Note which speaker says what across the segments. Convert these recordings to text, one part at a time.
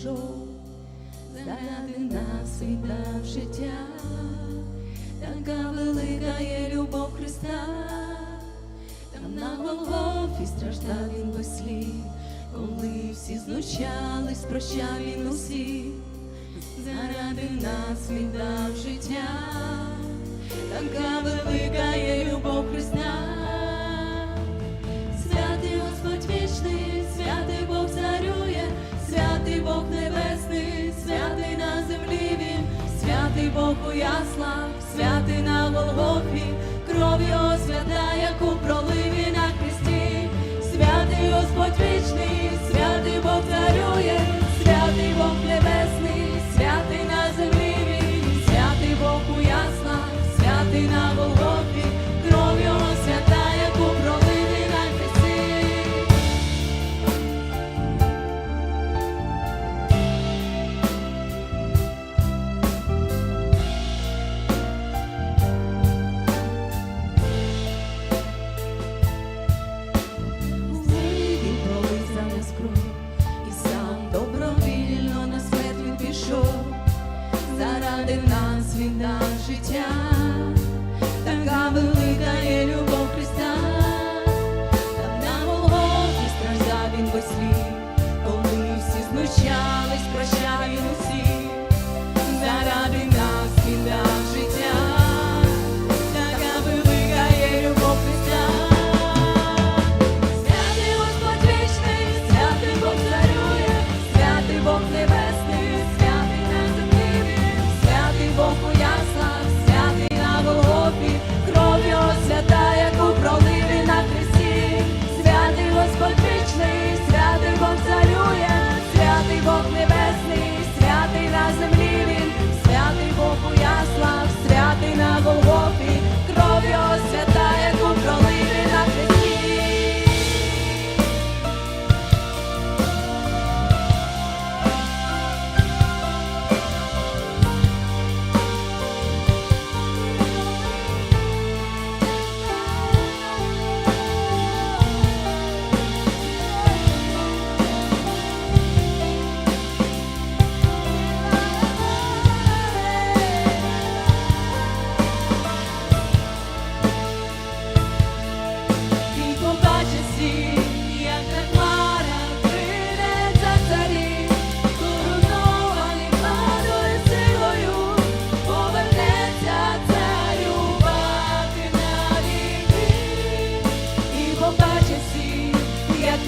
Speaker 1: пішов, заради нас віддав життя, така велика є любов Христа, там на Голгофі страждав він без коли всі знущались, прощав він усіх, заради нас віддав життя, така велика є любов Христа. Бог у яслах, святий на Голгофі, кров'ю освята, свята, яку пролив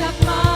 Speaker 1: як на хмарах прийде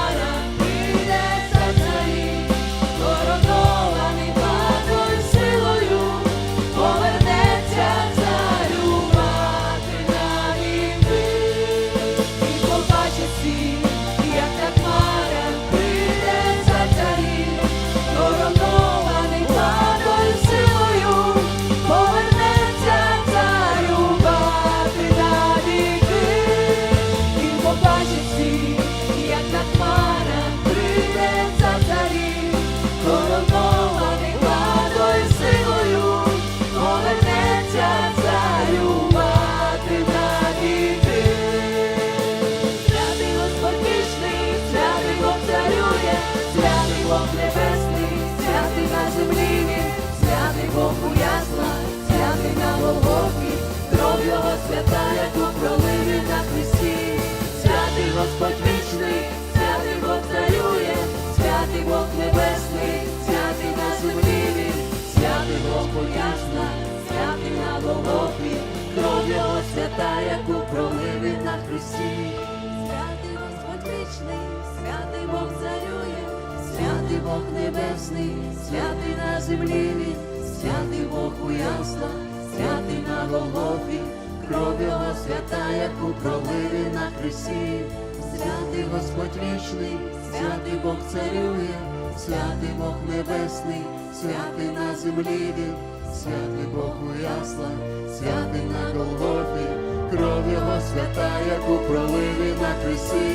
Speaker 1: Господь вічний, святий Бог царює, святий Бог небесний, святий на землі він, святий Бог яслах, святий на Голгофі, кров його свята, яку пролив він на хресті. Святий Господь вічний, святий Бог царює, святий Бог небесний, святий на землі він, святий Бог у святий на Голгофі, кров його свята, яку пролив він на хресті. Святий Господь вічний, святий Бог царює, святий Бог небесний, святий на землі святий Бог у яслах, святий на Голгофі, кров його свята, яку пролив він на хресті.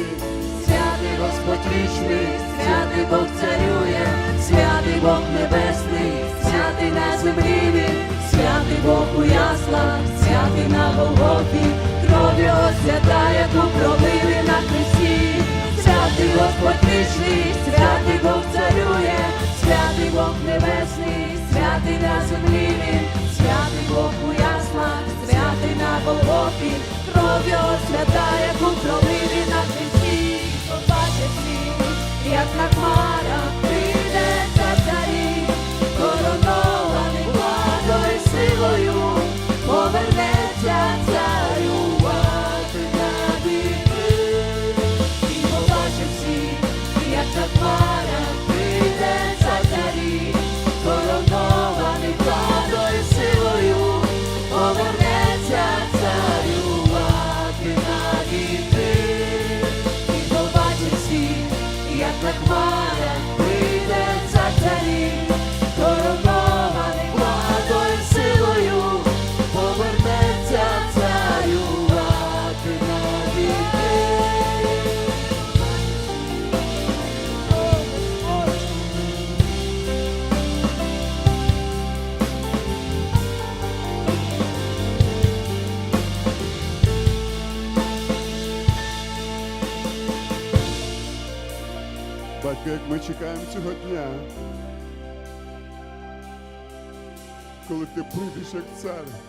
Speaker 1: Святий Господь вічний, святий Бог царює, святий Бог небесний, святий на землі він, святий Бог у яслах, крові на Голгофі, крові свята, яку пробили на хресті, святий Господь вічний, святий Бог царює, святий Бог небесний, святий на землі він, святий Бог у яслах, святий на Голгофі, крові свята.
Speaker 2: так як ми чекаємо цього дня, коли ти прийдеш як цар